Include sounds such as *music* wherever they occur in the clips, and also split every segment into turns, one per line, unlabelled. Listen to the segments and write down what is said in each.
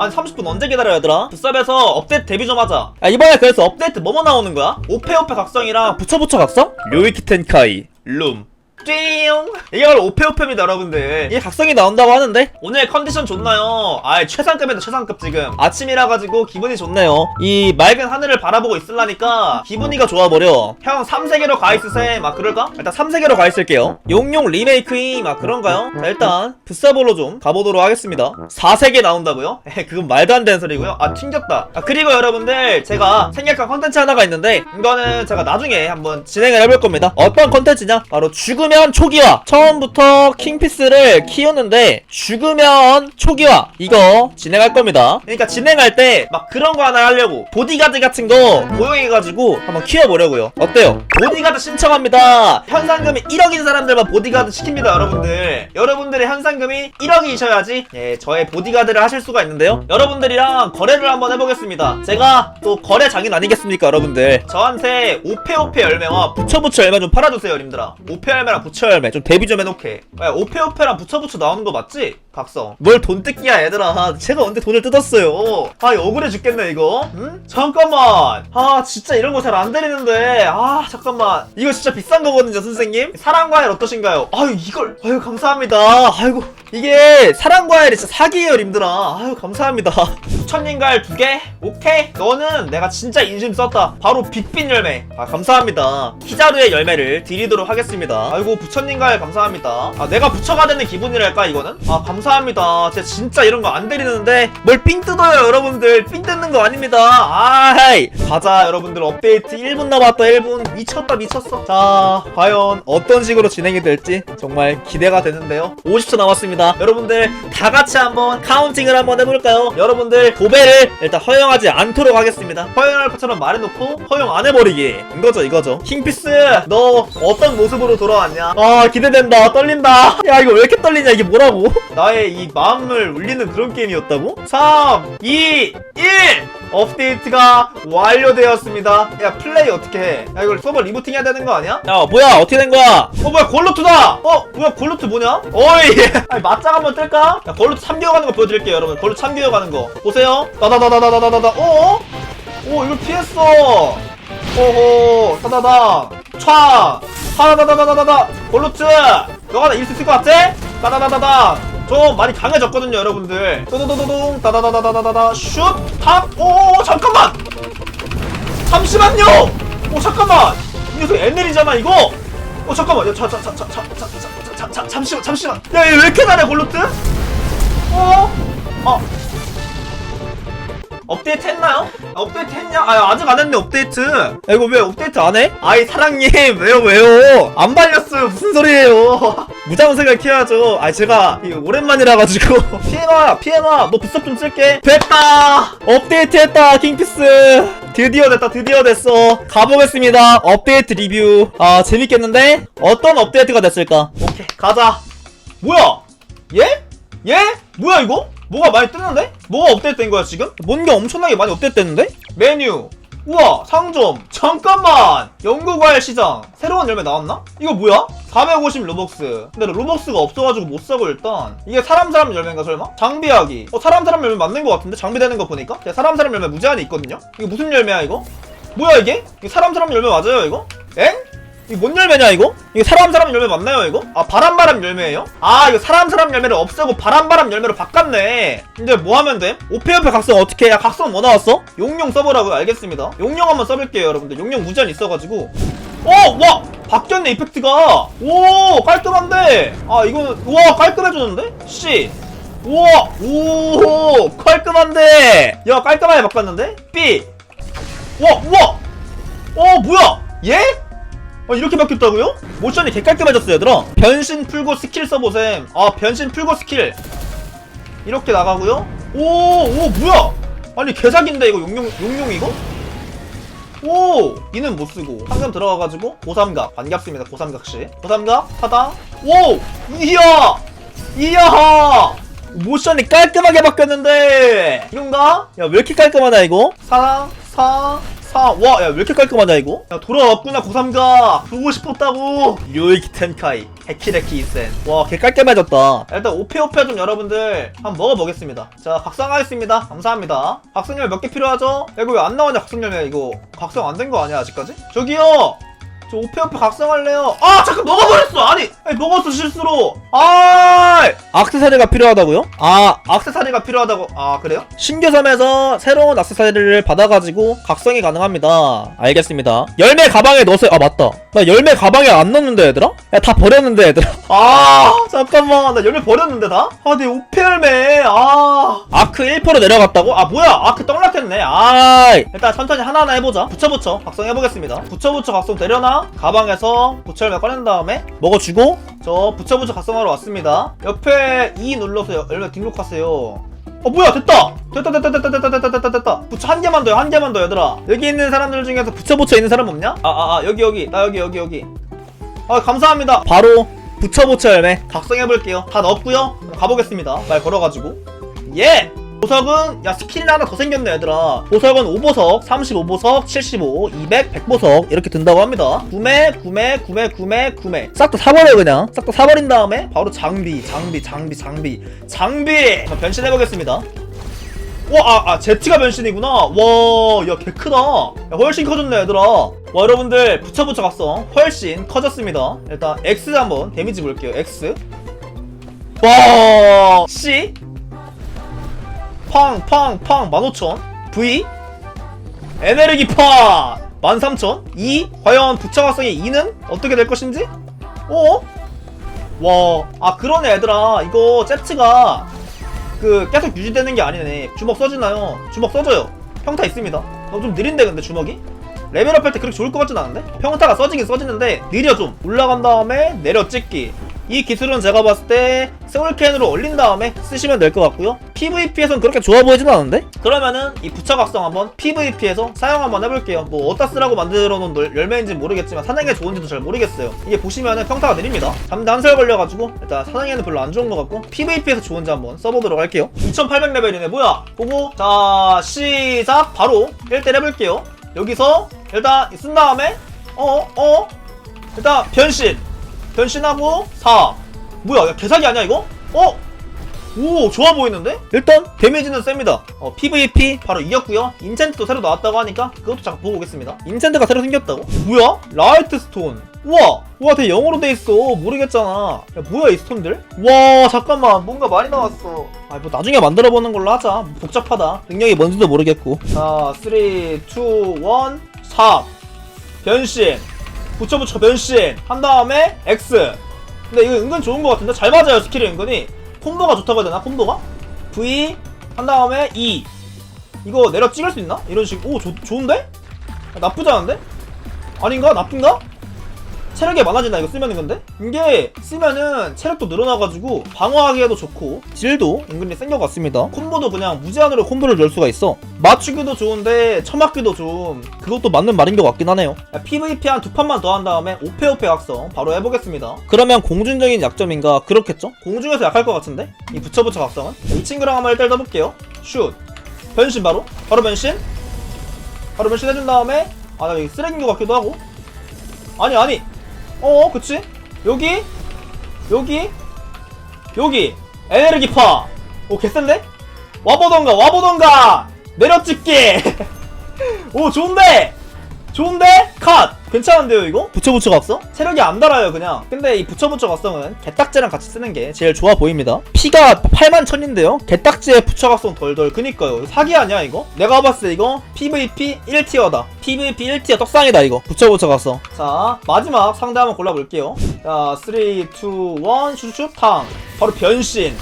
한 30분 언제 기다려 얘들아 붓삽에서 업데이트 데뷔 좀 하자 야 이번에 그래서 업데이트 뭐뭐 나오는 거야? 오페오페 각성이랑 부처부처 각성? 료이키 텐카이 룸 띵! 이게 바로 오페오페입니다 여러분들 이게 각성이 나온다고 하는데 오늘 컨디션 좋나요? 아 최상급입니다 최상급 지금 아침이라 가지고 기분이 좋네요 이 맑은 하늘을 바라보고 있으려니까 기분이가 좋아버려 형 3세계로 가 있으세 막 그럴까? 일단 3세계로 가 있을게요 용용 리메이크이 막 그런가요? 자 일단 부사볼로 좀 가보도록 하겠습니다 4세계 나온다고요? *laughs* 에 그건 말도 안 되는 소리고요 아 튕겼다 아 그리고 여러분들 제가 생략한 컨텐츠 하나가 있는데 이거는 제가 나중에 한번 진행을 해볼 겁니다 어떤 컨텐츠냐? 바로 죽 으면 초기화. 처음부터 킹피스를 키우는데 죽으면 초기화. 이거 진행할 겁니다. 그러니까 진행할 때 막 그런 거 하나 하려고 보디가드 같은 거 고용해가지고 한번 키워보려고요. 어때요? 보디가드 신청합니다. 현상금이 1억인 사람들만 보디가드 시킵니다 여러분들. 여러분들의 현상금이 1억이셔야지 예 저의 보디가드를 하실 수가 있는데요. 여러분들이랑 거래를 한번 해보겠습니다. 제가 또 거래 장인 아니겠습니까 여러분들? 저한테 오페오페 열매와 부처부처 열매 좀 팔아주세요 님들아. 오페 열매랑 부처 열매 좀 데뷔 좀 해놓게. 야, 오페 오페랑 부처 부처 나오는 거 맞지? 각성. 뭘 돈 뜯기야 얘들아. 제가 언제 돈을 뜯었어요? 아 억울해 죽겠네 이거. 응? 잠깐만. 아 진짜 이런 거 잘 안 되리는데. 아 잠깐만. 이거 진짜 비싼 거거든요 선생님. 사랑과일 어떠신가요? 아유 이걸. 아유 감사합니다. 아이고. 이게 사랑과일이 진짜 사기예요 님들아. 아유 감사합니다 부천님과일 두 개? 오케이. 너는 내가 진짜 인심 썼다. 바로 빅빈 열매. 아 감사합니다. 키자루의 열매를 드리도록 하겠습니다. 아이고 부천님과일 감사합니다. 아 내가 부처가 되는 기분이랄까 이거는? 아 감사합니다. 제가 진짜 이런 거 안 드리는데 뭘 삥 뜯어요 여러분들. 삥 뜯는 거 아닙니다. 아이 가자 여러분들. 업데이트 1분 남았다 1분. 미쳤다 미쳤어. 자 과연 어떤 식으로 진행이 될지 정말 기대가 되는데요. 50초 남았습니다. 여러분들 다 같이 한번 카운팅을 한번 해볼까요? 여러분들 도배를 일단 허용하지 않도록 하겠습니다. 허용할 것처럼 말해놓고 허용 안 해버리기. 이거죠 이거죠. 킹피스 너 어떤 모습으로 돌아왔냐? 아 기대된다. 떨린다. 야 이거 왜 이렇게 떨리냐? 이게 뭐라고? 나의 이 마음을 울리는 그런 게임이었다고? 3 2 1 업데이트가 완료되었습니다. 야 플레이 어떻게 해 야 이걸 서버 리부팅 해야 되는 거 아니야? 야 뭐야? 어떻게 된 거야? 어 뭐야 골로트다! 어 뭐야 골로트 뭐냐? 어이! *laughs* 아니 맞짱 한번 뜰까? 야 골로트 참교육 하는 거 보여드릴게요 여러분. 골로트 참교육 하는 거. 보세요 다다다다다다다다 어? 오 이걸 피했어 오호 타다당 촤 타다다다다다다 골로트 너가 나 이길 수 있을 것 같아? 따다다다다 좀 많이 강해졌거든요 여러분들 또도도도동 따다다다다다다 슛 탑 오 잠깐만 잠시만요 오 잠깐만 이 녀석 엔넬이잖아 이거 어 잠깐만 야자자자자자자자 잠시만 잠시만 야얘 왜 이렇게 잘해 골로트 어? 어 업데이트 했나요? 아, 업데이트 했냐? 아 아직 안 했네 업데이트. 야, 이거 왜 업데이트 안 해? 아이 사랑님. *laughs* 왜요 왜요? 안 발렸어요. 무슨 소리예요? *laughs* 무장색을 키워야죠. 아 제가 오랜만이라 가지고. *laughs* 피해마 피해마 너 부스업 좀 쓸게. 됐다. 업데이트 했다 킹피스. 드디어 됐다 드디어 됐어. 가보겠습니다. 업데이트 리뷰. 아 재밌겠는데? 어떤 업데이트가 됐을까? 오케이 가자. 뭐야? 얘? 얘? 뭐야 이거? 뭐가 많이 뜨는데? 뭐가 업데이트된 거야 지금? 뭔가 엄청나게 많이 업데이트됐는데? 메뉴 우와 상점 잠깐만 연구과일 시장 새로운 열매 나왔나? 이거 뭐야? 450 로벅스 근데 로벅스가 없어가지고 못 사고 일단 이게 사람 사람 열매인가 설마? 장비하기 어 사람 사람 열매 맞는 거 같은데 장비되는 거 보니까 사람 사람 열매 무제한이 있거든요 이거 무슨 열매야 이거? 뭐야 이게? 이게 사람 사람 열매 맞아요 이거? 엥? 이거 뭔 열매냐 이거? 이거 사람 사람 열매 맞나요 이거? 아 바람바람 열매예요? 아 이거 사람 사람 열매를 없애고 바람바람 열매로 바꿨네 근데 뭐 하면 돼? 오페오페 각성 어떻게 해? 야 각성 뭐 나왔어? 용용 써보라고요 알겠습니다 용용 한번 써볼게요 여러분들 용용 무제한 있어가지고 어! 와! 바뀌었네 이펙트가 오 깔끔한데 아 이거는 우와 깔끔해졌는데? 씨 우와 오 깔끔한데 야 깔끔하게 바꿨는데? B 와 우와 어 뭐야 얘? 어, 이렇게 바뀌었다고요? 모션이 개 깔끔해졌어요 얘들아. 변신 풀고 스킬 써보셈. 아 변신 풀고 스킬. 이렇게 나가고요. 오오 뭐야? 아니 개사기인데 이거 용용 용용 이거? 오 이는 못쓰고. 황금 들어가가지고 고삼각. 반갑습니다 고삼각씨. 고삼각 타당 오 이야! 이야! 모션이 깔끔하게 바뀌었는데. 이건가? 야 왜 이렇게 깔끔하다 이거? 4 4 4 와 야 왜 이렇게 깔끔하냐 이거? 야 돌아왔구나 고3가. 보고 싶었다고. 료이키 텐카이 헤키레키 이센. 와 개 깔끔해졌다. 일단 오페오페 좀 여러분들 한번 먹어보겠습니다. 자 각성하겠습니다. 감사합니다. 각성열 몇 개 필요하죠? 야, 이거 왜 안 나오냐 각성열매 이거. 각성 안 된 거 아니야 아직까지? 저기요 저 오페오페 각성할래요. 아! 잠깐 먹어버렸어. 아니, 아니 먹었어 실수로. 아! 악세사리가 필요하다고요? 아 악세사리가 필요하다고. 아 그래요? 신규섬에서 새로운 악세사리를 받아가지고 각성이 가능합니다. 알겠습니다. 열매 가방에 넣었어요 아 맞다. 나 열매 가방에 안 넣었는데 얘들아? 야 다 버렸는데 얘들아. 아 잠깐만. 나 열매 버렸는데 다? 아내 오페 열매. 아. 아크 1% 내려갔다고? 아 뭐야? 아크 떡락했네. 아. 일단 천천히 하나하나 해보자. 붙여붙여. 각성해보겠습니다. 붙여붙여 각성 되려나? 가방에서 부처열매 꺼낸 다음에 먹어주고 저 붙여붙여 각성하러 왔습니다. 옆에 E 눌러서 여- 열매 등록하세요. 어 뭐야 됐다! 됐다 됐다 됐다 됐다 됐다 됐다 됐다 부처 한 개만 더요 한 개만 더 얘들아. 여기 있는 사람들 중에서 부처 붙여 있는 사람 없냐? 아아 아, 여기 여기. 나 여기 여기 여기. 아 감사합니다. 바로 부처 부처 열매 각성해볼게요. 다 넣었고요. 그럼 가보겠습니다. 말 걸어가지고. 예 보석은 야 스킬이 하나 더 생겼네 얘들아 보석은 5보석 35보석 75 200 100보석 이렇게 든다고 합니다 구매 구매 구매 구매 구매 싹 다 사버려 그냥 싹 다 사버린 다음에 바로 장비 장비 장비 장비 장비 자, 변신해보겠습니다 와, 아, 아, 제트가 변신이구나. 와, 야, 개 크다. 야, 훨씬 커졌네, 얘들아. 와, 여러분들, 붙여붙여 갔어. 훨씬 커졌습니다. 일단, X 한번 데미지 볼게요. X. 와, C. 팡, 팡, 팡, 15,000. V. 에네르기 파! 13,000. E. 과연 붙여각성의 2는 어떻게 될 것인지? 어? 와, 아, 그러네, 얘들아. 이거, 제트가 그 계속 유지되는 게 아니네 주먹 써지나요? 주먹 써져요 평타 있습니다 너무 좀 느린데 근데 주먹이? 레벨업 할 때 그렇게 좋을 것 같진 않은데? 평타가 써지긴 써지는데 느려 좀 올라간 다음에 내려 찍기 이 기술은 제가 봤을 때 스몰캔으로 올린 다음에 쓰시면 될 것 같고요 PVP에선 그렇게 좋아 보이진 않은데? 그러면은 이 부처각성 한번 PVP에서 사용 한번 해볼게요. 뭐 어디다 쓰라고 만들어 놓은 열- 열매인지 는 모르겠지만 사냥에 좋은지도 잘 모르겠어요. 이게 보시면은 평타가 느립니다. 잠대 한살 걸려가지고 일단 사냥에는 별로 안 좋은 것 같고 PVP에서 좋은지 한번 써보도록 할게요. 2800레벨이네. 뭐야? 보고 자 시작! 바로 1대 해볼게요. 여기서 일단 쓴 다음에 어어? 어, 일단 변신! 변신하고 4 뭐야 야 개사기 아니야 이거? 어? 오 좋아 보이는데? 일단 데미지는 셉니다. 어, PVP 바로 이겼고요. 인챈트도 새로 나왔다고 하니까 그것도 잠깐 보고 오겠습니다. 인챈트가 새로 생겼다고? 뭐야? 라이트 스톤. 우와! 우와 되게 영어로 돼 있어. 모르겠잖아. 야 뭐야 이 스톤들? 와 잠깐만. 뭔가 많이 나왔어. 아 뭐 나중에 만들어 보는 걸로 하자. 뭐 복잡하다. 능력이 뭔지도 모르겠고. 자 3, 2, 1, 4 변신. 붙여 붙여 변신. 한 다음에 X. 근데 이거 은근 좋은 것 같은데? 잘 맞아요 스킬이 은근히 콤보가 좋다고 해야 되나 콤보가? V 한 다음에 E 이거 내려 찍을 수 있나? 이런 식오 좋은데? 아, 나쁘지 않은데? 아닌가? 나쁜가? 체력이 많아진다 이거 쓰면은 근데? 이게 쓰면은 체력도 늘어나가지고 방어하기에도 좋고 딜도 은근히 센 것 같습니다. 콤보도 그냥 무제한으로 콤보를 열 수가 있어. 맞추기도 좋은데 처맞기도 좀 그것도 맞는 말인 것 같긴 하네요. PVP 한 두 판만 더 한 다음에 오페오페 각성 바로 해보겠습니다. 그러면 공중적인 약점인가? 그렇겠죠? 공중에서 약할 것 같은데? 이 붙여붙여 각성은? 이 친구랑 한번 일단 떠볼게요. 슛. 변신 바로? 바로 변신? 바로 변신 해준 다음에 아 나 여기 쓰레기인 것 같기도 하고. 아니 아니 어 그치? 여기? 여기? 여기. 에네르기파. 오 개센데? 와보던가 와보던가! 내려찍기! *laughs* 오 좋은데? 좋은데? 컷 괜찮은데요 이거? 붙여붙여 각성? 체력이 안 달아요 그냥. 근데 이 붙여붙여 각성은 개딱지랑 같이 쓰는 게 제일 좋아 보입니다. 피가 8만 천인데요? 개딱지에 붙여 각성 덜덜. 그니까요. 사기 아니야 이거? 내가 봤을 때 이거 PVP 1티어다. PVP 1티어 떡상이다 이거. 붙여붙여 각성. 자 마지막 상대 한번 골라볼게요. 자 3, 2, 1 슈슈슈 탕. 바로 변신.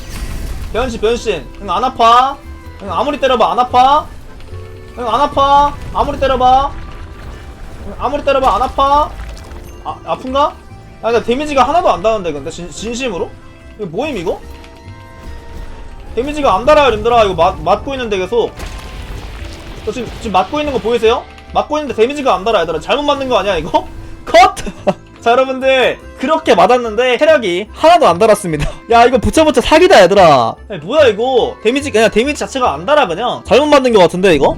변신 변신. 응 안 아파. 응 아무리 때려봐. 안 아파. 응 안 아파. 아무리 때려봐. 응, 아무리 때려봐 안 아파 아 아픈가? 야 근데 데미지가 하나도 안 닿는데 근데 진, 진심으로? 이거 뭐임 이거? 데미지가 안 달아요 님들아 이거 맞, 맞고 있는데 계속 저 지금, 지금 맞고 있는 거 보이세요? 맞고 있는데 데미지가 안 달아 얘들아 잘못 맞는 거 아니야 이거? *laughs* 컷! *laughs* 자 여러분들 그렇게 맞았는데 체력이 하나도 안 달았습니다 *laughs* 야 이거 붙여붙여 사기다 얘들아 아니, 뭐야 이거 데미지 그냥 데미지 자체가 안 달아 그냥 잘못 만든 것 같은데 이거?